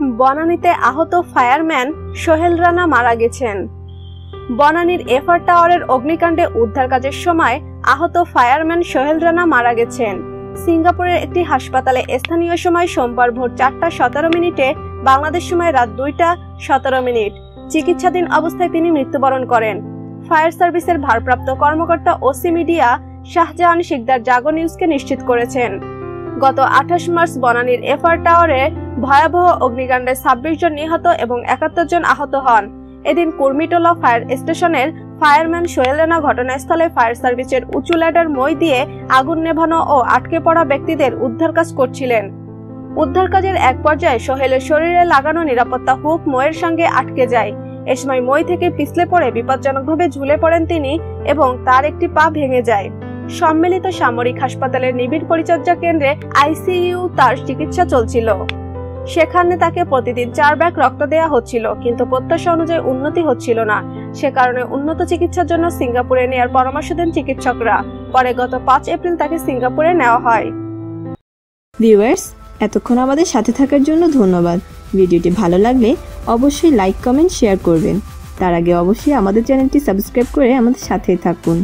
বনানীতে আহত ফায়ারম্যান সোহেল রানা মারা গেছেন। বনানীর এফআর টাওয়ারের অগ্নিকাণ্ডে উদ্ধার কাজের সময় আহত ফায়ারম্যান সোহেল রানা মারা গেছেন। সিঙ্গাপুরের একটি হাসপাতালে স্থানীয় সময় সোমবার ভোর চারটা সতেরো মিনিটে, বাংলাদেশ সময় রাত দুইটা সতেরো মিনিট, চিকিৎসাধীন অবস্থায় তিনি মৃত্যুবরণ করেন। ফায়ার সার্ভিসের ভারপ্রাপ্ত কর্মকর্তা ওসি মিডিয়া শাহজাহান শিকদার জাগো নিউজকে নিশ্চিত করেছেন। গত আঠাশ মার্চ বনানীর এফআর টাওয়ারে ভয়াবহ অগ্নিকাণ্ডে ছাব্বিশ জন নিহত এবং একাত্তর জন আহত হন। এদিন কুর্মিটোলা ফায়ার স্টেশনের ফায়ারম্যান সোহেল রানা ঘটনাস্থলে ফায়ার সার্ভিসের উঁচু ল্যাডার মই দিয়ে আগুন নেভানো ও আটকে পড়া ব্যক্তিদের উদ্ধার কাজ করছিলেন। উদ্ধার কাজের এক পর্যায়ে সোহেলের শরীরে লাগানো নিরাপত্তা হুক ময়ের সঙ্গে আটকে যায়। এ সময় মই থেকে পিছলে পড়ে বিপজ্জনকভাবে ঝুলে পড়েন তিনি এবং তার একটি পা ভেঙে যায়। সম্মিলিত সামরিক হাসপাতালের নিবিড় পরিচর্যা কেন্দ্রে আইসিইউ তার চিকিৎসা চলছিল। সেখানে তাকে প্রতিদিন চার ব্যাগ রক্ত দেওয়া হচ্ছিল, কিন্তু প্রত্যাশা অনুযায়ী উন্নতি হচ্ছিল না। সে কারণে উন্নত চিকিৎসার জন্য সিঙ্গাপুরে নেওয়ার পরামর্শ দেন চিকিৎসকরা। পরে গত পাঁচ এপ্রিল তাকে সিঙ্গাপুরে নেওয়া হয়। ভিউয়ার্স, এতক্ষণ আমাদের সাথে থাকার জন্য ধন্যবাদ। ভিডিওটি ভালো লাগলে অবশ্যই লাইক, কমেন্ট, শেয়ার করবেন। তার আগে অবশ্যই আমাদের চ্যানেলটি সাবস্ক্রাইব করে আমাদের সাথেই থাকুন।